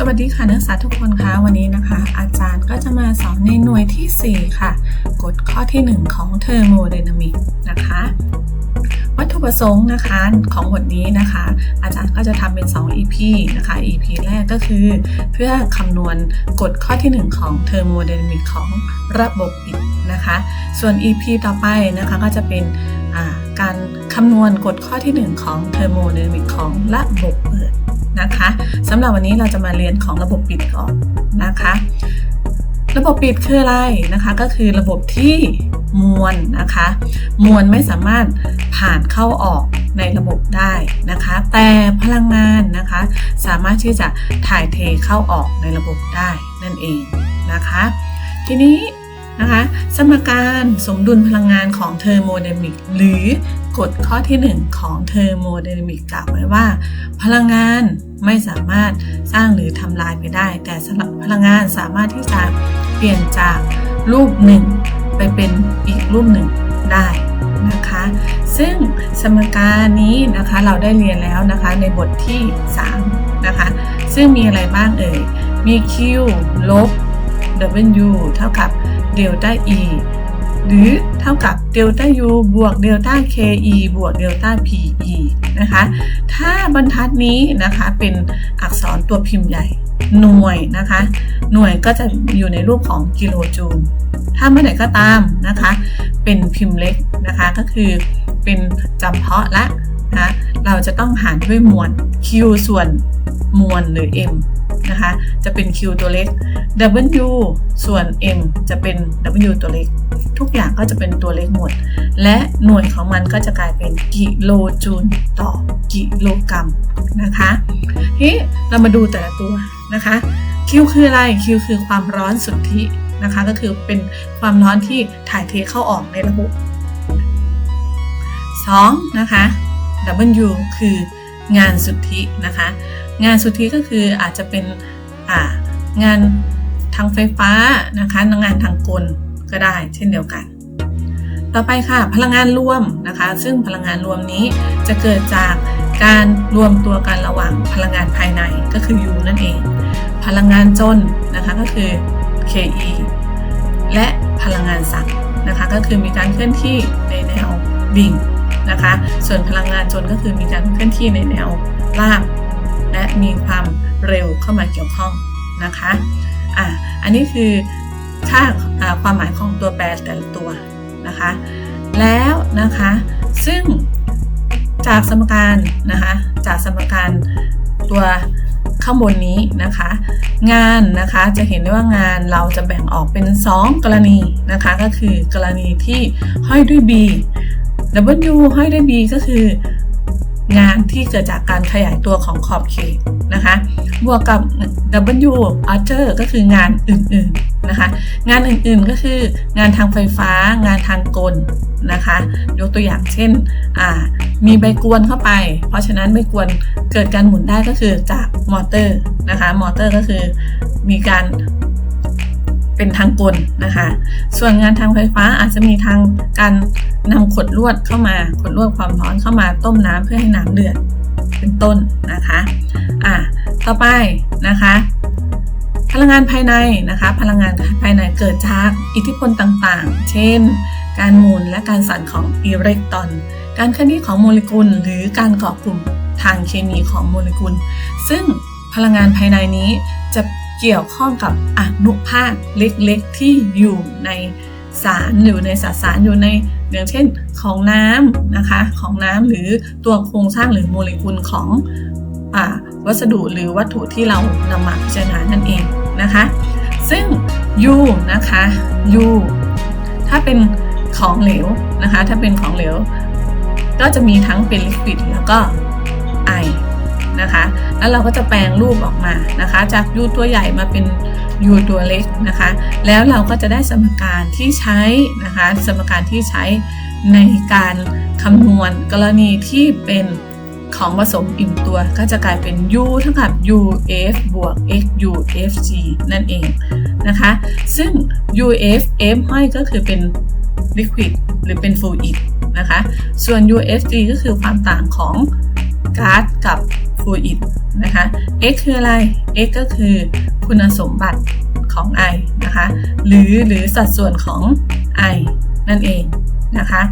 สวัสดีค่ะนักศึกษาทุกคนคะวันนี้นะคะ อาจารย์ก็จะมาสอนในหน่วยที่ 4 ค่ะ กฎข้อที่ 1 ของเทอร์โมไดนามิกนะคะ วัตถุประสงค์นะคะของบทนี้นะคะ อาจารย์ก็จะทำเป็น 2 EP นะคะ EP แรกก็คือ เพื่อคำนวณกฎข้อที่ 1 ของเทอร์โมไดนามิกของระบบปิดนะคะ ส่วน EP ต่อไปนะคะก็จะเป็นการคำนวณกฎข้อที่ 1 ของเทอร์โมไดนามิกของระบบเปิด นะคะสำหรับวันนี้เราจะมาเรียนของระบบปิดก่อนนะคะ ระบบปิดคืออะไรนะคะก็คือระบบที่มวลนะคะ มวลไม่สามารถผ่านเข้าออกในระบบได้นะคะ แต่พลังงานนะคะ สามารถที่จะถ่ายเทเข้าออกในระบบได้นั่นเองนะคะ ทีนี้นะคะสมการสมดุลพลังงานของเทอร์โมไดนามิกหรือกฎข้อที่ 1 ของเทอร์โมไดนามิกกล่าวไว้ว่า พลังงาน ไม่สามารถสร้างหรือทำลายไปได้ แต่สำหรับพลังงานสามารถที่จะเปลี่ยนจากรูปหนึ่งไปเป็นอีกรูปหนึ่งได้นะคะ ซึ่งสมการนี้นะคะเราได้เรียนแล้วนะคะในบทที่ 3 นะคะ ซึ่งมีอะไรบ้างเอ่ย มี q ลบ w เท่ากับเดลต้า e หรือเท่ากับเดลต้า u บวกเดลต้า ke บวกเดลต้า pe นะคะ ถ้าบรรทัดนี้นะคะเป็นอักษรตัวพิมพ์ใหญ่ หน่วยนะคะ หน่วยก็จะอยู่ในรูปของกิโลจูล ถ้าเมื่อไหร่ก็ตามนะคะ เป็นพิมพ์เล็กนะคะก็คือเป็นจำเพาะละนะเราจะต้องหารด้วยมวล q ส่วนมวลหรือ m นะคะ จะเป็น Q ตัวเล็ก W ส่วน M จะเป็น W ตัวเล็ก ทุกอย่างก็จะเป็นตัวเล็กหมด และหน่วยของมันก็จะกลายเป็นกิโลจูลต่อกิโลกรัมนะคะทีเรามาดูแต่ละตัวนะคะ Q คืออะไร Q คือความร้อนสุทธินะคะ ก็คือเป็นความร้อนที่ถ่ายเทเข้าออกในระบบ 2. นะคะ W คืองานสุทธินะคะ งานสุทธิก็คืออาจจะเป็นงานทางไฟฟ้านะคะงานทางกล ก็ได้เช่นเดียวกัน ต่อไปค่ะพลังงานรวมนะคะ ซึ่งพลังงานรวมนี้จะเกิดจากการรวมตัวกันระหว่างพลังงานภายในก็คือ U นั่นเอง พลังงานจนนะคะก็คือ KE และพลังงานสั่งนะคะก็คือมีการเคลื่อนที่ในแนวดิ่งนะคะ ส่วนพลังงานจนก็คือมีการเคลื่อนที่ในแนวราบและมีความเร็วเข้ามาเกี่ยวข้องนะคะอะอันนี้คือ ค่าความหมายของตัวแปรแต่ละตัวนะคะ แล้วนะคะซึ่งจากสมการนะคะจากสมการตัวข้างบนนี้นะคะ งานนะคะจะเห็นได้ว่างานเราจะแบ่งออกเป็น 2 กรณีนะคะ ก็คือกรณีที่ห้อยด้วย B W ห้อยด้วย B ก็คืองานที่เกิดจากการขยายตัวของขอบเขต นะคะบวกกับ W Archer ก็คืองานอื่นๆนะคะ งานอื่นๆก็คืองานทางไฟฟ้างานทางกลนะคะ ยกตัวอย่างเช่นมีใบกวนเข้าไป เพราะฉะนั้นใบกวนเกิดการหมุนได้ก็คือจากมอเตอร์นะคะมอเตอร์ก็คือมีการเป็นทางกลนะคะ ส่วนงานทางไฟฟ้าอาจจะมีทางการนำขดลวดเข้ามาขดลวดความร้อนเข้ามาต้มน้ำเพื่อให้น้ำเดือด เป็นต้นนะคะอะต่อไปนะคะพลังงานภายในนะคะ พลังงานภายในเกิดจากอิทธิพลต่างๆ เช่น การหมุนและการสั่นของอิเล็กตรอน การเคลื่อนที่ของโมเลกุล หรือการเกาะกลุ่มทางเคมีของโมเลกุล ซึ่งพลังงานภายในนี้จะเกี่ยวข้องกับอนุภาคเล็กๆที่อยู่ในสารหรือในสสารอยู่ใน อย่างเช่นของน้ำนะคะ ของน้ำหรือตัวโครงสร้างหรือโมเลกุลของอวัสดุหรือวัตถุที่เรานำมาพิจารณานั่นเองนะคะ ซึ่ง U นะคะ U ถ้าเป็นของเหลวนะคะ ถ้าเป็นของเหลว ก็จะมีทั้งเป็นลิควิดแล้วก็ไอนะคะ แล้วเราก็จะแปลงรูปออกมานะคะ จากยูตัวใหญ่มาเป็น ยูตัวเล็กนะคะ แล้วเราก็จะได้สมการที่ใช้นะคะ สมการที่ใช้ในการคำนวณกรณีที่เป็นของผสมอิ่มตัวก็จะกลายเป็น u เท่ากับ uf บวก xufg นั่นเองนะคะ ซึ่ง uf f ห้อยก็คือเป็น liquid หรือเป็น fluid นะคะ ส่วน ufg ก็คือความต่างของก๊าซกับฟลูอิด นะคะ x คืออะไร x ก็คือคุณสมบัติของ i นะคะ หรือหรือสัดส่วนของ i นั่นเองนะคะ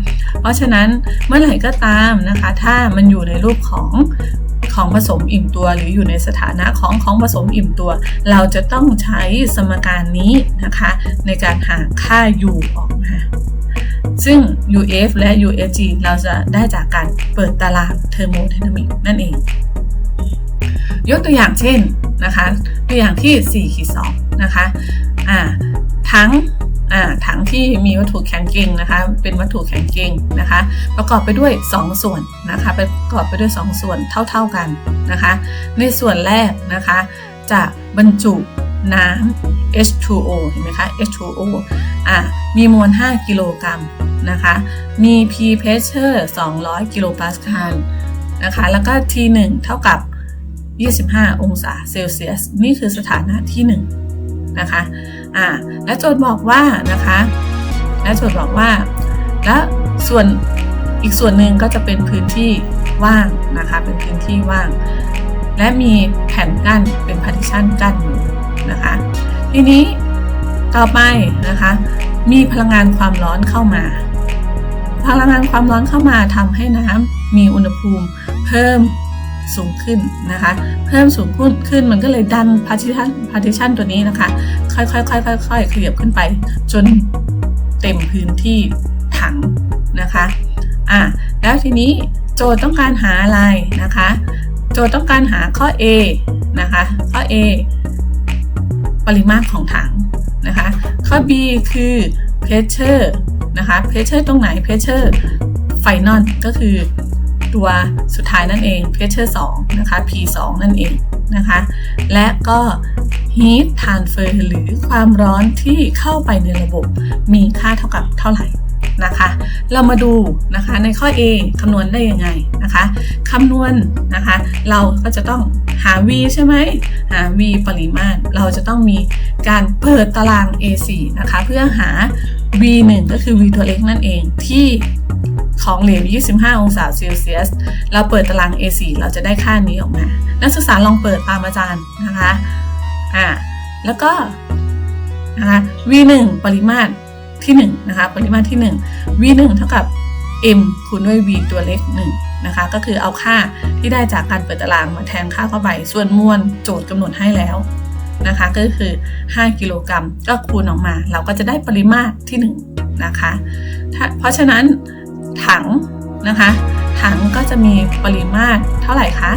เพราะฉะนั้นเมื่อไหร่ก็ตามนะคะ ถ้ามันอยู่ในรูปของของผสมอิ่มตัวหรืออยู่ในสถานะของของผสมอิ่มตัว เราจะต้องใช้สมการนี้นะคะ ในการหาค่า u ออกมาซึ่ง UF และ UFG เราจะได้จากการเปิดตารางเทอร์โมไดนามิกนั่นเอง ยกตัวอย่างเช่นนะคะ ตัวอย่างที่4ขีด2นะคะอ่าทั้งถังที่มีวัตถุแข็งเก่งนะคะเป็นวัตถุแข็งเก่งนะคะ ประกอบไปด้วย 2 ส่วนนะคะประกอบไปด้วย 2 ส่วนเท่า ๆกันนะคะ ในส่วนแรกนะคะจะบรรจุน้ำ H2O เห็นไหมคะ H2O อะมีมวล 5 กิโลกรัมนะคะ มี P pressure 200 กิโลปาสคาลนะคะ แล้วก็ T1 เท่ากับ 25 องศาเซลเซียส นี่คือสถานะที่1นะคะอ่าและโจทย์บอกว่านะคะ และโจทย์บอกว่า และส่วนอีกส่วนหนึ่งก็จะเป็นพื้นที่ว่างนะคะ เป็นพื้นที่ว่าง และมีแผ่นกั้นเป็นพาร์ติชันกั้นอยู่นะคะ ทีนี้ต่อไปนะคะ มีพลังงานความร้อนเข้ามา พลังงานความร้อนเข้ามาทำให้น้ำมีอุณหภูมิเพิ่ม สูงขึ้นนะคะ เพิ่มสูงขึ้นขึ้นมันก็เลยดันพาร์ติชันพาร์ติชันตัวนี้นะคะ ค่อยๆค่อยๆค่อยๆขยับขึ้นไป จนเต็มพื้นที่ถังนะคะอะแล้วทีนี้โจทย์ต้องการหาอะไรนะคะ โจทย์ต้องการหาข้อ A นะคะข้อ A ปริมาตรของถังนะคะข้อ B คือ pressure นะคะ pressure ตรงไหน pressure final ก็คือ ตัวสุดท้ายนั่นเอง pressure 2 นะคะ P 2นั่นเองนะคะ และก็ heat transfer หรือความร้อนที่เข้าไปในระบบมีค่าเท่ากับเท่าไหร่นะคะ เรามาดูนะคะในข้อ A คำนวณได้ยังไงนะคะคำนวณนะคะ เราก็จะต้องหา v ใช่ไหมหา v ปริมาตร เราจะต้องมีการเปิดตาราง A4 นะคะ เพื่อหา v1 ก็คือ v ตัวเล็กนั่นเองที่ ของเหลว 25 องศาเซลเซียส เราเปิดตาราง A4 เราจะได้ค่านี้ออกมา นักศึกษาลองเปิดตามอาจารย์นะคะ อ่า แล้วก็นะคะ V1 ปริมาตรที่1นะคะ ปริมาตรที่ 1 V1 เท่ากับ m คูณด้วย v ตัวเล็ก1นะคะ ก็คือเอาค่าที่ได้จากการเปิดตารางมาแทนค่าเข้าไป ส่วนมวลโจทย์กำหนดให้แล้วนะคะ ก็คือ 5 กิโลกรัมก็คูณออกมา เราก็จะได้ปริมาตรที่ 1 นะคะ เพราะฉะนั้น ถังนะคะ ถังก็จะมีปริมาตรเท่าไหร่คะ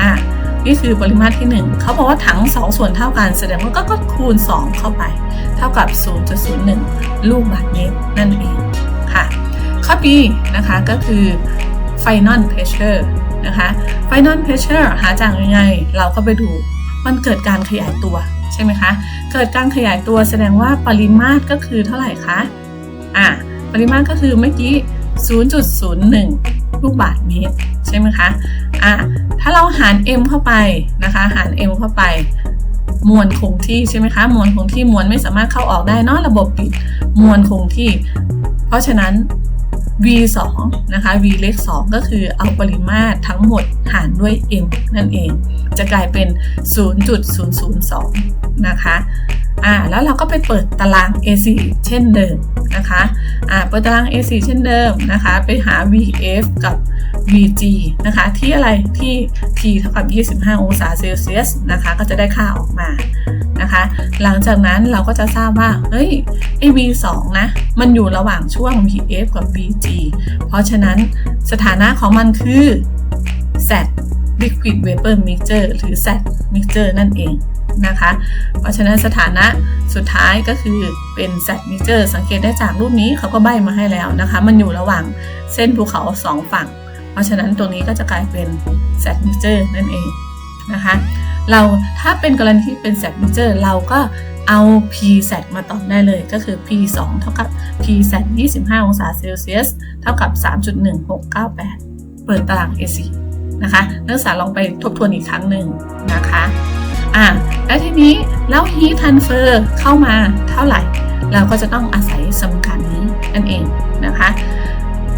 อะนี่คือปริมาตรที่ 1 เขาบอกว่าถัง 2 ส่วนเท่ากัน แสดงว่าก็คูณ 2 เข้าไป เท่ากับ 0.01 ลูกบาศก์เมตรนั่นเองค่ะ ข้อ B นะคะก็คือ final pressure นะคะ final pressure หาจากยังไง เราก็ไปดู มันเกิดการขยายตัวใช่ไหมคะ เกิดการขยายตัวแสดงว่าปริมาตรก็คือเท่าไหร่คะ อะ ปริมาตรก็คือเมื่อกี้ 0.01 ลูกบาศก์เมตรใช่ไหมคะอะถ้าเราหาร m เข้าไปนะคะหาร m เข้าไป มวลคงที่ใช่ไหมคะมวลคงที่มวลไม่สามารถเข้าออกได้นอกระบบปิดมวลคงที่ เพราะฉะนั้น v 2นะคะ v เลข2ก็คือเอาปริมาตรทั้งหมดหารด้วย m นั่นเอง จะกลายเป็น 0.002 นะคะอ่าแล้วเราก็ไปเปิดตาราง A4 เช่นเดิมนะคะอ่าเปิดตาราง A4 เช่นเดิมนะคะ ไปหา VF กับ VG นะคะ ที่อะไรที่ T เท่ากับ 25 องศาเซลเซียสนะคะ ก็จะได้ค่าออกมา นะคะ หลังจากนั้นเราก็จะทราบว่า เฮ้ยไอ V2 นะ มันอยู่ระหว่างช่วง VF กับ VG เพราะฉะนั้นสถานะของมันคือ Z liquid vapor mixture หรือ Z mixture นั่นเองนะคะ เพราะฉะนั้นสถานะสุดท้ายก็คือเป็น Z mixture สังเกตได้จากรูปนี้เขาก็ใบมาให้แล้วนะคะ มันอยู่ระหว่างเส้นภูเขาสองฝั่ง เพราะฉะนั้นตรงนี้ก็จะกลายเป็น Z mixture นั่นเองนะคะ เราถ้าเป็นกรณีที่เป็น Z mixture เราก็เอา P Z มาตอบได้เลยก็คือ P 2เท่ากับ P Z 25 องศาเซลเซียส เท่ากับ 3.1698 เปิดตาราง A4 นะคะนักศึกษาลองไปทบทวนอีกครั้งหนึ่งนะคะอะแล้วทีนี้แล้วฮีทันเฟอร์เข้ามาเท่าไหร่ เราก็จะต้องอาศัยสมการนี้นั่นเองนะคะ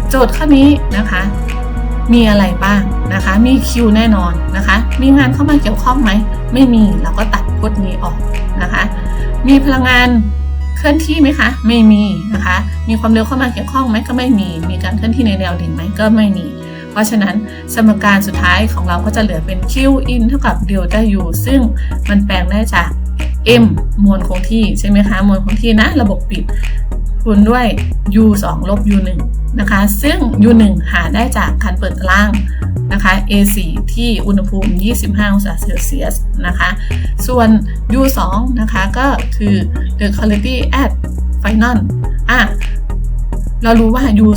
โจทย์ข้อนี้นะคะ มีอะไรบ้างนะคะ มีคิวแน่นอนนะคะ มีงานเข้ามาเกี่ยวข้องไหม ไม่มีเราก็ตัดพจน์นี้ออกนะคะ มีพลังงานเคลื่อนที่ไหมคะ ไม่มีนะคะ มีความเร็วเข้ามาเกี่ยวข้องไหมก็ไม่มี มีการเคลื่อนที่ในแนวดิ่งไหมก็ไม่มี เพราะฉะนั้นสมการสุดท้ายของเราก็จะเหลือเป็น Q in เท่ากับ delta U ซึ่งมันแปลงได้จาก M มวลคงที่ใช่ไหมคะ มวลคงที่นะ ระบบปิด คูณด้วย U 2ลบ U 1นะคะ ซึ่ง U 1หาได้จากการเปิดตารางนะคะ A4 ที่อุณหภูมิ 25 องศาเซลเซียสนะคะ ส่วน U 2นะคะก็คือ the quality at final อะ เรารู้ว่า U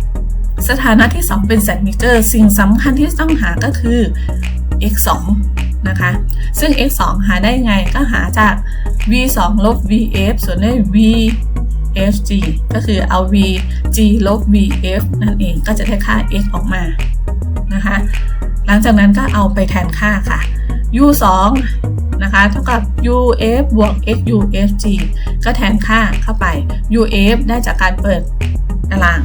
2สถานะที่ 2 เป็น set meter สิ่งสำคัญที่ต้องหาก็คือ x 2นะคะ ซึ่ง x 2หาได้ไงก็หาจาก v 2ลบ vf ส่วนด้วย v fg ก็คือเอา vg ลบ vf นั่นเองก็จะได้ค่า x ออกมานะคะหลังจากนั้นก็เอาไปแทนค่าค่ะ u 2นะคะเท่ากับ uf บวก xufg ก็แทนค่าเข้าไป uf ได้จากการเปิดตาราง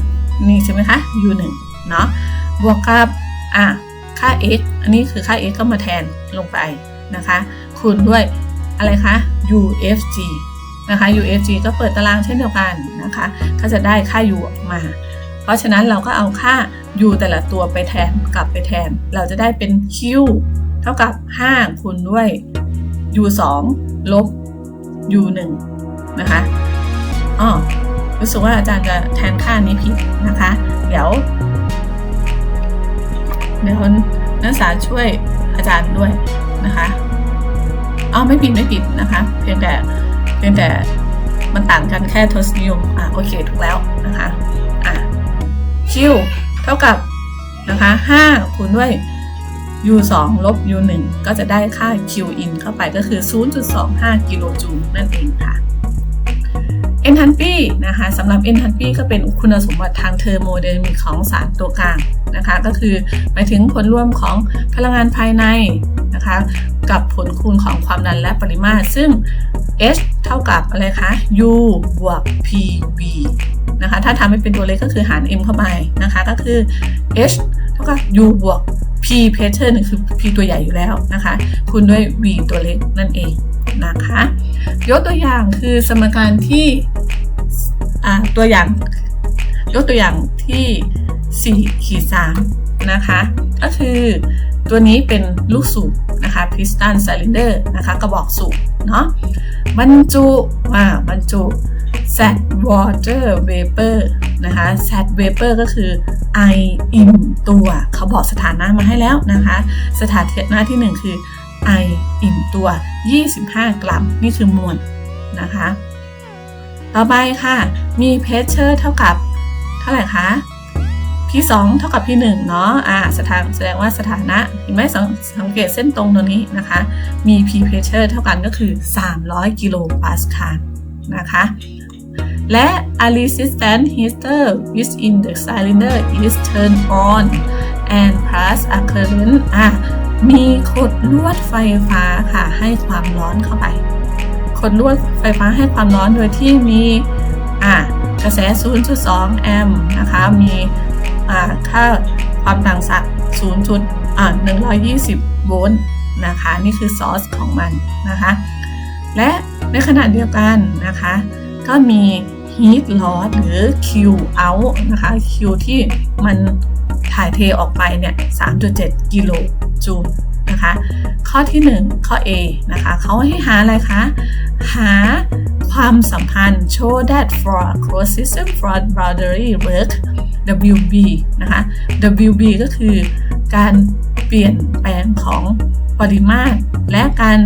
นี่ใช่ไหมคะ u 1เนาะบวกกับอะค่า x อันนี้คือค่า x ก็มาแทนลงไปนะคะ คูณด้วยอะไรคะ ufg นะคะ UFG ก็เปิดตารางเช่นเดียวกันนะคะ ก็จะได้ค่า U ออกมา เพราะฉะนั้นเราก็เอาค่า U แต่ละตัวไปแทนกลับไปแทน เราจะได้เป็น Q เท่ากับ 5 คูณด้วย U 2ลบ U 1นะคะอ๋อรู้สึกว่าอาจารย์จะแทนค่านี้ผิดนะคะ เดี๋ยว เดี๋ยวนักศึกษาช่วยอาจารย์ด้วยนะคะอ๋อไม่ผิดไม่ผิดนะคะ เพียงแต่ เพียงแต่มันต่างกันแค่ทศนิยม อะโอเคถูกแล้วนะคะ อะ Q เท่ากับนะคะ5คูณด้วย U 2ลบ U 1ก็จะได้ค่า Q in เข้าไปก็คือ 0.25 กิโลจูลนั่นเองค่ะ enthalpy นะคะสำหรับ enthalpy ก็เป็นคุณสมบัติทางเทอร์โมไดนามิกของสารตัวกลางนะคะ ก็คือหมายถึงผลรวมของพลังงานภายในนะคะ กับผลคูณของความดันและปริมาตร ซึ่ง H เท่ากับอะไรคะ U บวก PV นะคะถ้าทำให้เป็นตัวเลขก็คือหาร M เข้าไปนะคะก็คือ H เท่ากับ U บวก P pattern คือ P ตัวใหญ่อยู่แล้วนะคะคูณด้วย V ตัวเล็กนั่นเองนะคะยกตัวอย่างคือสมการที่ตัวอย่างยกตัวอย่างที่4ขีด3นะคะ ก็คือ ตัวนี้เป็นลูกสูบนะคะ piston cylinder นะคะกระบอกสูบเนาะบรรจุอ่าบรรจุ sat water vapor นะคะ sat vapor ก็คือไออิ่มตัวเขาบอกสถานะมาให้แล้วนะคะ สถานะที่ 1 คือไออิ่มตัว 25 กรัม นี่คือมวลนะคะ ต่อไปค่ะ มี pressure เท่ากับ เท่าไหร่คะ P2 เท่ากับ P1 เนาะอ่าสถานแสดงว่าสถานะเห็นไหมสสังเกตเส้นตรงตัวนี้นะคะ มี P pressure เท่ากันก็คือ 300 กิโลปาสคาลนะคะ และ a resistant heater within the cylinder is turned on and pass a current อะมีขดลวดไฟฟ้าค่ะ ให้ความร้อนเข้าไป ขดลวดไฟฟ้าให้ความร้อนโดยที่มีอะกระแส 0.2 แอมป์นะคะ มี ค่าความต่างศักย์0จุด120 โวลต์นะคะ นี่คือซอสของมันนะคะ และในขณะเดียวกันนะคะ ก็มี heat loss หรือ Q out นะคะ Q ที่มันถ่ายเทออกไปเนี่ย 3.7 กิโลจูลนะคะ ข้อที่ 1 ข้อ A นะคะ เขาให้หาอะไรคะ หาความสัมพันธ์ show that for closed system for boundary work WB นะคะ WB ก็คือการเปลี่ยนแปลงของปริมาตร และการ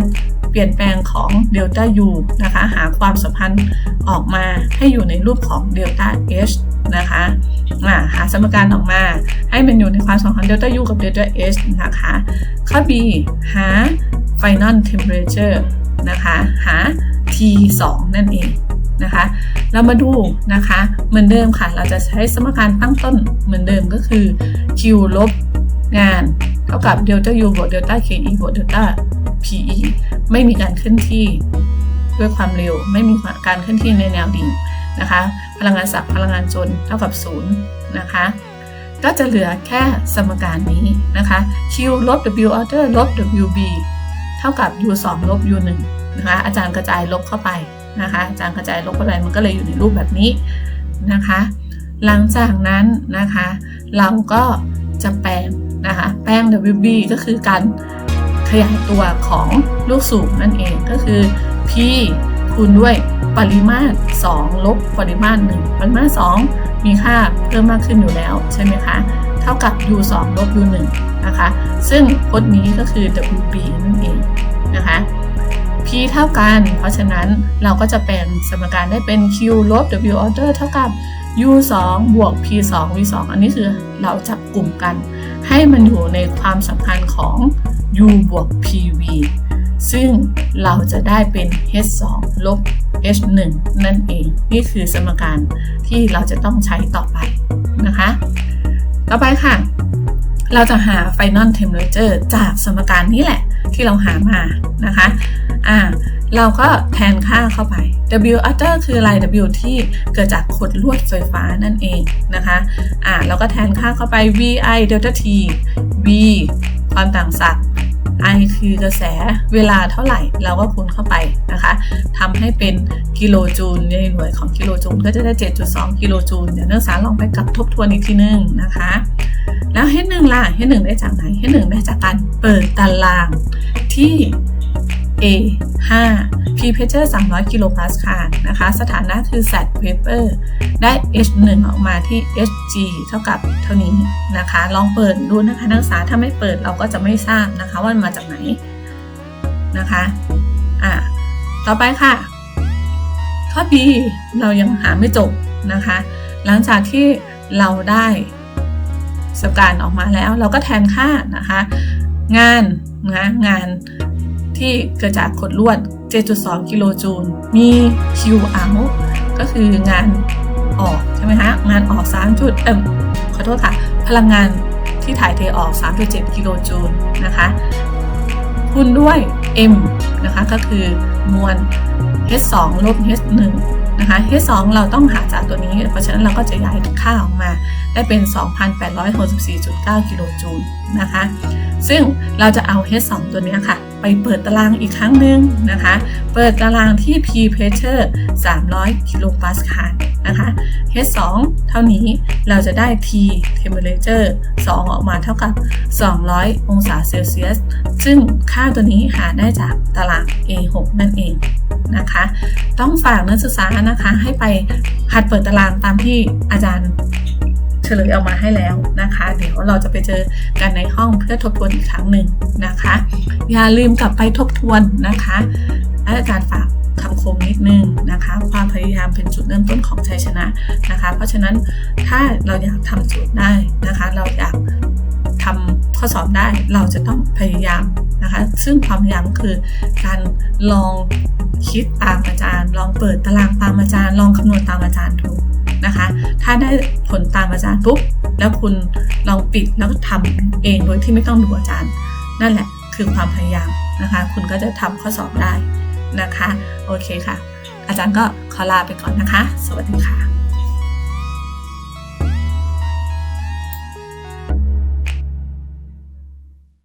เปลี่ยนแปลงของเดลต้า U นะคะ หาความสัมพันธ์ออกมาให้อยู่ในรูปของเดลต้า H นะคะหาสมการออกมาให้มันอยู่ในความสัมพันธ์เดลต้า U กับเดลต้า H นะคะ ข้อ B หา final temperature นะคะ หา T2 นั่นเอง นะคะ เรามาดูนะคะ เหมือนเดิมค่ะ เราจะใช้สมการตั้งต้นเหมือนเดิมก็คือ Q ลบงานเท่ากับเดลต้า U บวกเดลต้า KE บวกเดลต้า PE ไม่มีการเคลื่อนที่ด้วยความเร็ว ไม่มีการเคลื่อนที่ในแนวดิ่งนะคะ พลังงานสับพลังงานจนเท่ากับ 0 นะคะก็จะเหลือแค่สมการนี้นะคะ q ลบ w order ลบ wb เท่ากับ u 2ลบ u 1นะคะ อาจารย์กระจายลบเข้าไป นะคะอาจารย์กระจายลบเข้าไปมันก็เลยอยู่ในรูปแบบนี้นะคะ หลังจากนั้นนะคะ เราก็จะแปลงนะคะแปลง wb ก็คือการขยายตัวของลูกสูบนั่นเองก็คือ p คูณด้วยปริมาตร 2 ลบปริมาตร 1 ปริมาตร 2 มีค่าเพิ่มมากขึ้นอยู่แล้วใช่ไหมคะเท่ากับ u 2ลบ u 1นะคะ ซึ่งพจน์นี้ก็คือ wb นั่นเองนะคะ p เท่ากัน เพราะฉะนั้นเราก็จะแปลงสมการได้เป็น q ลบ w order เท่ากับ u 2บวก p 2 v 2อันนี้คือเราจับกลุ่มกัน ให้มันอยู่ในความสัมพันธ์ของ u บวก pv ซึ่งเราจะได้เป็น h 2ลบ h 1นั่นเอง นี่คือสมการที่เราจะต้องใช้ต่อไปนะคะ ต่อไปค่ะ เราจะหา final temperature จากสมการนี้แหละ ที่เราหามานะคะอ่าเราก็แทนค่าเข้าไป W utter คืออะไร W ที่เกิดจากขดลวดไฟฟ้านั่นเองนะคะอ่าเราก็แทนค่าเข้าไป VI delta T V ความต่างศักย์ I คือกระแสเวลาเท่าไหร่เราก็คูณเข้าไปนะคะทำให้เป็นกิโลจูลในหน่วยของกิโลจูลก็จะได้ 7.2 กิโลจูลเดี๋ยวนักศึกษาลองไปกลับทบทวนอีกทีนึงนะคะ แล้วเฮดหนึ่งล่ะเฮดหนึ่งได้จากไหนเฮดหนึ่งได้จากการเปิดตารางที่ A 5 P pressure 300 กิโลพาสคาลนะคะ สถานะคือ sat vapor ได้ H1 ออกมาที่ Hg เท่ากับเท่านี้นะคะ ลองเปิดดูนะคะนักศึกษาถ้าไม่เปิดเราก็จะไม่ทราบนะคะว่ามันมาจากไหนนะคะอะต่อไปค่ะ ข้อ B เรายังหาไม่จบนะคะ หลังจากที่เราได้สการออกมาแล้ว เราก็แทนค่านะคะ งานนะงาน ที่เกิดจากขดลวด 7.2 กิโลจูล มี Q out ก็คืองานออกใช่ไหมคะ งานออก3จุดเอ่อขอโทษค่ะ พลังงานที่ถ่ายเทออก 3.7 กิโลจูลนะคะ คูณด้วย M นะคะ ก็คือมวล H2 ลบ H1 นะคะ H2 เราต้องหาจากตัวนี้ เพราะฉะนั้นเราก็จะย้ายค่าออกมา ได้เป็น 2,864.9 กิโลจูลนะคะ ซึ่งเราจะเอา H2 ตัวนี้ค่ะ ไปเปิดตารางอีกครั้งหนึ่งนะคะ เปิดตารางที่ P pressure 300 กิโลปาสคาลนะคะ H2 เท่านี้เราจะได้ T temperature 2 ออกมาเท่ากับ 200 องศาเซลเซียส ซึ่งค่าตัวนี้หาได้จากตาราง A6 นั่นเองนะคะ ต้องฝากนักศึกษานะคะให้ไปหัดเปิดตารางตามที่อาจารย์ ลยออกมาให้แล้วนะคะ เดี๋ยวเราจะไปเจอกันในห้องเพื่อทบทวนอีกครั้งหนึ่งนะคะ อย่าลืมกลับไปทบทวนนะคะอาจารย์ฝากคำคมนิดนึงนะคะ ความพยายามเป็นจุดเริ่มต้นของชัยชนะนะคะ เพราะฉะนั้นถ้าเราอยากทำโจทย์ได้นะคะ เราอยากทำข้อสอบได้เราจะต้องพยายามนะคะ ซึ่งความพยายามคือการลองคิดตามอาจารย์ ลองเปิดตารางตามอาจารย์ ลองคำนวณตามอาจารย์ดู นะคะ ถ้าได้ผลตามอาจารย์ปุ๊บแล้วคุณลองปิดแล้วก็ทำเองโดยที่ไม่ต้องดูอาจารย์ นั่นแหละคือความพยายามนะคะ คุณก็จะทำข้อสอบได้นะคะ โอเคค่ะ อาจารย์ก็ขอลาไปก่อนนะคะ สวัสดีค่ะ